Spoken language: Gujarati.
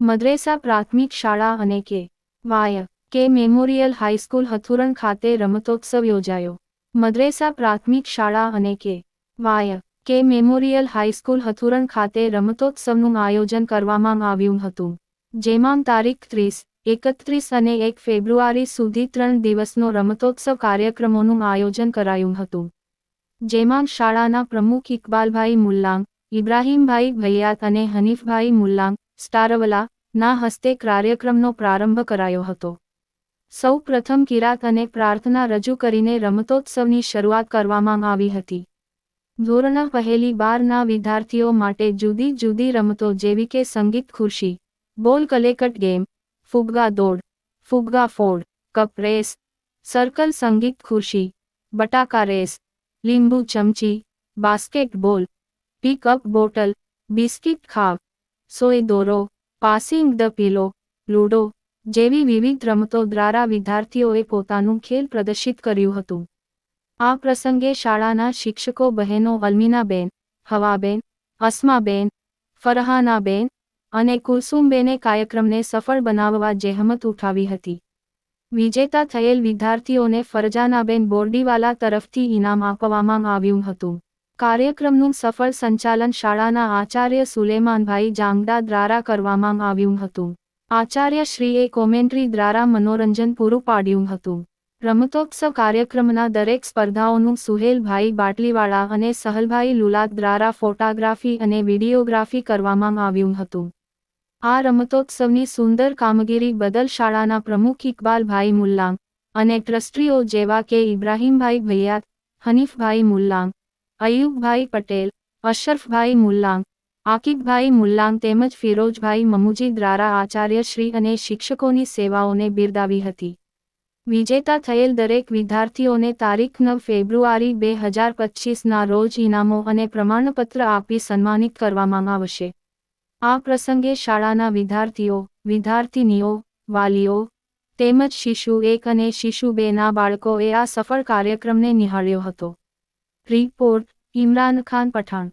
મદ્રેસા પ્રાથમિક શાળા અને કે વાય કે મેમોરિયલ હાઈસ્કૂલ હથુરણ ખાતે રમતોત્સવ યોજાયો. મદ્રેસા પ્રાથમિક શાળા અને કે વાય કે મેમોરિયલ હાઈસ્કૂલ હથુરણ ખાતે રમતોત્સવનું આયોજન કરવામાં આવ્યું હતું, જેમાં તારીખ ત્રીસ, એકત્રીસ અને એક ફેબ્રુઆરી સુધી ત્રણ દિવસનો રમતોત્સવ કાર્યક્રમોનું આયોજન કરાયું હતું, જેમાં શાળાના પ્રમુખ ઇકબાલભાઈ મુલ્લાંગ, ઇબ્રાહીમભાઈ ભૈયાત અને હનીફભાઈ મુલ્લાંગ, સ્ટારવલા ના હસ્તે કાર્યક્રમનો પ્રારંભ કરાયો હતો. સૌ પ્રથમ કિરાત અને પ્રાર્થના રજૂ કરીને રમતોત્સવની શરૂઆત કરવામાં આવી હતી. ધોરણ પહેલી બારના વિદ્યાર્થીઓ માટે જુદી જુદી રમતો જેવી કે સંગીત ખુરશી, બોલ કલેકટ ગેમ, ફુગગા દોડ, ફુગગા ફોડ, કપ રેસ, સર્કલ સંગીત ખુરશી, બટાકા રેસ, લીંબુ ચમચી, બાસ્કેટબોલ, પિકઅપ બોટલ, બિસ્કિટ ખાવ, સોય દોરો પાસિંગ ધ પીલો, લૂડો, જેવી વિવિધ રમતો દ્વારા વિદ્યાર્થીઓએ પોતાનું ખેલ પ્રદર્શિત કર્યું હતું. આ પ્રસંગે શાળાના શિક્ષકો બહેનો અલ્મીનાબેન, હવાબેન, અસ્માબેન, ફરહાનાબેન અને કુલસુમબેને કાર્યક્રમને સફળ બનાવવા જહેમત ઉઠાવી હતી. વિજેતા થયેલ વિદ્યાર્થીઓને ફરજાનાબેન બોરડીવાલા તરફથી ઇનામ આપવામાં આવ્યું હતું. કાર્યક્રમનું સફળ સંચાલન શાળાના આચાર્ય સુલેમાનભાઈ જાંગડા દ્વારા કરવામાં આવ્યું હતું. આચાર્યશ્રીએ કોમેન્ટ્રી દ્વારા મનોરંજન પૂરું પાડ્યું હતું. રમતોત્સવ કાર્યક્રમના દરેક સ્પર્ધાઓનું સુહેલભાઈ બાટલીવાળા અને સહલભાઈ લુલાત દ્વારા ફોટોગ્રાફી અને વિડીયોગ્રાફી કરવામાં આવ્યું હતું. આ રમતોત્સવની સુંદર કામગીરી બદલ શાળાના પ્રમુખ ઇકબાલભાઈ મુલ્લાંગ અને ટ્રસ્ટીઓ જેવા કે ઇબ્રાહીમભાઈ ભૈયાત, હનીફભાઈ મુલ્લાંગ અયુબભાઈ પટેલ, અશરફભાઈ મુલ્લાંગ, આકિબભાઈ મુલ્લાંગ તેમજ ફિરોજભાઈ મમુજી દ્વારા આચાર્યશ્રી અને શિક્ષકોની સેવાઓને બિરદાવી હતી. વિજેતા થયેલ દરેક વિદ્યાર્થીઓને તારીખ નવ ફેબ્રુઆરી બે હજાર પચીસના રોજ ઇનામો અને પ્રમાણપત્ર આપી સન્માનિત કરવામાં આવશે. આ પ્રસંગે શાળાના વિદ્યાર્થીઓ, વિદ્યાર્થિનીઓ, વાલીઓ તેમજ શિશુ એક અને શિશુ બેના બાળકોએ આ સફળ કાર્યક્રમને નિહાળ્યો હતો. રિપોર્ટ ઇમરાન ખાન પઠાણ.